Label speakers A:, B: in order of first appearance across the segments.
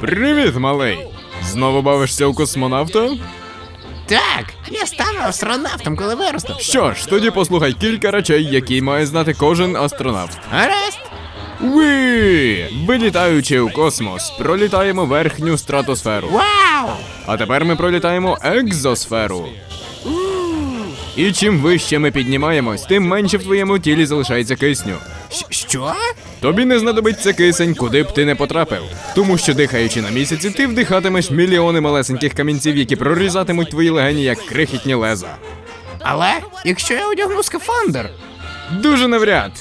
A: Привіт, малий! Знову бавишся у космонавта?
B: Так, я стану астронавтом, коли виросту.
A: Що ж, тоді послухай кілька речей, які має знати кожен астронавт.
B: Гаразд.
A: Ви! Вилітаючи у космос, пролітаємо верхню стратосферу.
B: Вау!
A: А тепер ми пролітаємо екзосферу. І чим вище ми піднімаємось, тим менше в твоєму тілі залишається кисню.
B: Що?
A: Тобі не знадобиться кисень, куди б ти не потрапив. Тому що дихаючи на місяці, ти вдихатимеш мільйони малесеньких камінців, які прорізатимуть твої легені як крихітні леза.
B: Але якщо я одягну скафандр,
A: Дуже навряд.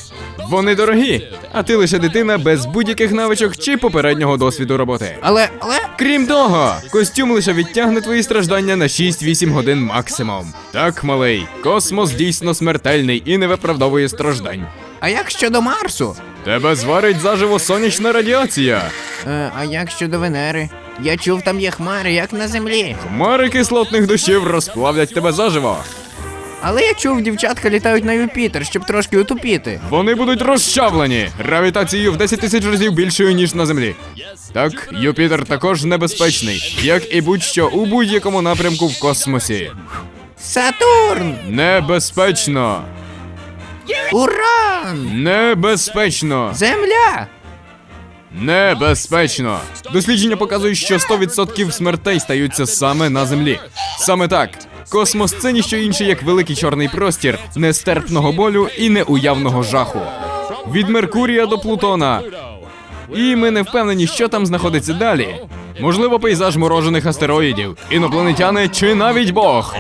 A: Вони дорогі, а ти лише дитина без будь-яких навичок чи попереднього досвіду роботи.
B: але, але.
A: Крім того, костюм лише відтягне твої страждання на 6-8 годин максимум. Так, малий, космос дійсно смертельний і не виправдовує страждань.
B: А як щодо Марсу?
A: Тебе зварить заживо сонячна радіація.
B: Е, а як щодо Венери? Я чув, там є хмари, як на землі.
A: Хмари кислотних дощів розплавлять тебе заживо.
B: Але я чув, дівчатка літають на Юпітер, щоб трошки утопіти.
A: Вони будуть розчавлені гравітацією в 10 тисяч разів більшою, ніж на землі. Так, Юпітер також небезпечний, як і будь-що у будь-якому напрямку в космосі.
B: Сатурн!
A: Небезпечно!
B: Уран!
A: Небезпечно!
B: Земля!
A: Небезпечно! Дослідження показують, що 100% смертей стаються саме на землі. Саме так. Космос це ніщо інше, як великий чорний простір, нестерпного болю і неуявного жаху. Від Меркурія до Плутона. І ми не впевнені, що там знаходиться далі. Можливо, пейзаж морожених астероїдів, інопланетяни чи навіть Бог.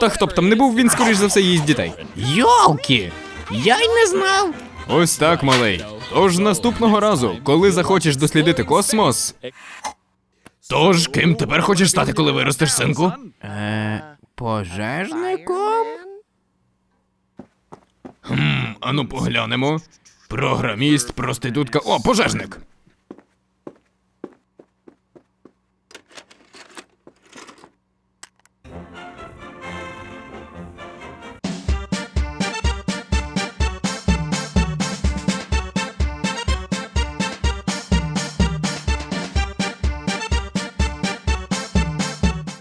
A: Та хто б там не був, він скоріш за все їсть дітей.
B: Йолки! Я й не знав.
A: Ось так, малий. Тож наступного разу, коли захочеш дослідити космос. Тож, ким тепер хочеш стати, коли виростеш, синку?
B: Е, пожежником?
A: Ану поглянемо. Програміст, проститутка. О, пожежник.